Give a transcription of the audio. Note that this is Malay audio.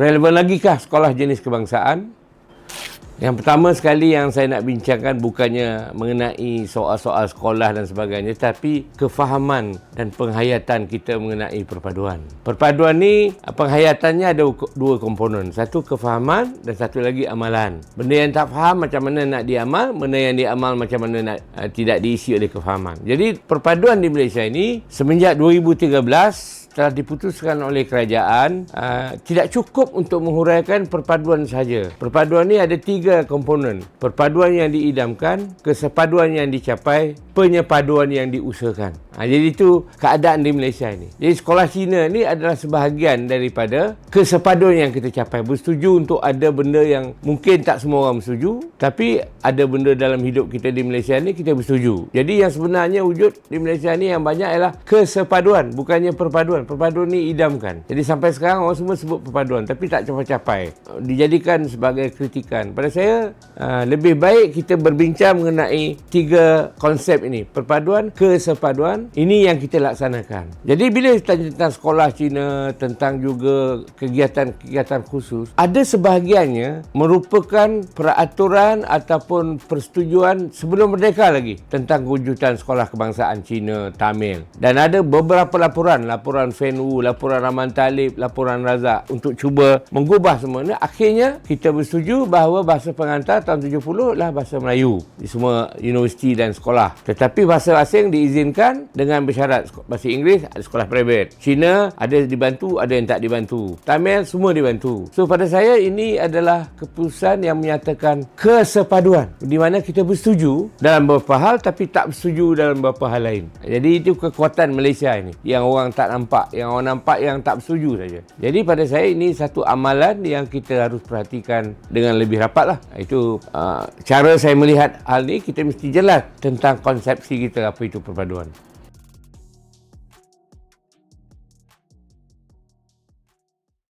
Relevan lagikah sekolah jenis kebangsaan? Yang pertama sekali yang saya nak bincangkan bukannya mengenai soal-soal sekolah dan sebagainya tapi kefahaman dan penghayatan kita mengenai perpaduan. Perpaduan ni penghayatannya ada dua komponen. Satu kefahaman dan satu lagi amalan. Benda yang tak faham macam mana nak diamal, benda yang diamal macam mana nak uh, tidak diisi oleh kefahaman. Jadi perpaduan di Malaysia ini semenjak 2013 telah diputuskan oleh kerajaan uh, tidak cukup untuk menghuraikan perpaduan saja. Perpaduan ini ada tiga komponen. Perpaduan yang diidamkan, kesepaduan yang dicapai, penyepaduan yang diusahakan. Ha, jadi itu keadaan di Malaysia ini. Jadi sekolah Cina ini adalah sebahagian daripada kesepaduan yang kita capai. Bersetuju untuk ada benda yang mungkin tak semua orang bersetuju. Tapi ada benda dalam hidup kita di Malaysia ini kita bersetuju. Jadi yang sebenarnya wujud di Malaysia ini yang banyak ialah kesepaduan. Bukannya perpaduan perpaduan. Ni idamkan. Jadi sampai sekarang orang semua sebut perpaduan tapi tak capai-capai. Dijadikan sebagai kritikan. Pada saya uh, lebih baik kita berbincang mengenai tiga konsep ini. Perpaduan, kesepaduan. Ini yang kita laksanakan. Jadi bila tanya tentang sekolah Cina, tentang juga kegiatan-kegiatan khusus, ada sebahagiannya merupakan peraturan ataupun persetujuan sebelum merdeka lagi tentang kewujudan sekolah kebangsaan Cina, Tamil. Dan ada beberapa laporan, laporan laporan FENU, laporan Rahman Talib, laporan Razak untuk cuba mengubah semua ini. Akhirnya kita bersetuju bahawa bahasa pengantar tahun 70 adalah bahasa Melayu di semua universiti dan sekolah. Tetapi bahasa asing diizinkan dengan bersyarat bahasa Inggeris ada sekolah private. Cina ada dibantu, ada yang tak dibantu. Tamil semua dibantu. So pada saya ini adalah keputusan yang menyatakan kesepaduan di mana kita bersetuju dalam beberapa hal tapi tak bersetuju dalam beberapa hal lain. Jadi itu kekuatan Malaysia ini yang orang tak nampak nampak yang orang nampak yang tak bersetuju saja. Jadi pada saya ini satu amalan yang kita harus perhatikan dengan lebih rapat lah. Itu uh, cara saya melihat hal ini kita mesti jelas tentang konsepsi kita apa itu perpaduan.